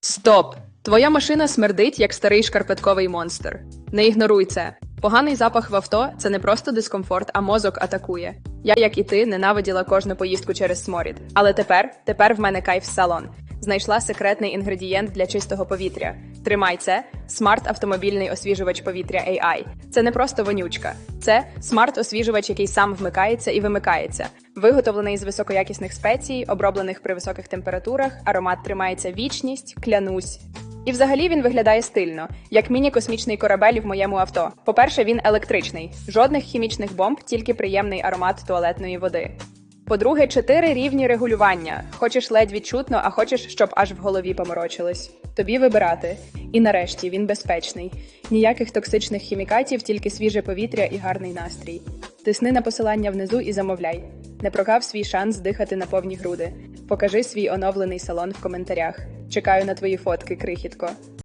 Стоп! Твоя машина смердить, як старий шкарпетковий монстр. Не ігноруй це. Поганий запах в авто це не просто дискомфорт, а мозок атакує. Я, як і ти, ненавиділа кожну поїздку через сморід. Але тепер, тепер в мене кайф салон. Знайшла секретний інгредієнт для чистого повітря. Тримай це смарт-автомобільний освіжувач повітря AI. Це не просто вонючка, це смарт-освіжувач, який сам вмикається і вимикається. Виготовлений з високоякісних спецій, оброблених при високих температурах, аромат тримається вічність, клянусь. І взагалі він виглядає стильно, як міні-космічний корабель в моєму авто. По-перше, він електричний, жодних хімічних бомб, тільки приємний аромат туалетної води. По-друге, чотири рівні регулювання. Хочеш ледь відчутно, а хочеш, щоб аж в голові поморочилось. Тобі вибирати. І нарешті він безпечний. Ніяких токсичних хімікатів, тільки свіже повітря і гарний настрій. Тисни на посилання внизу і замовляй. Не прокав свій шанс дихати на повні груди. Покажи свій оновлений салон в коментарях. Чекаю на твої фотки, крихітко.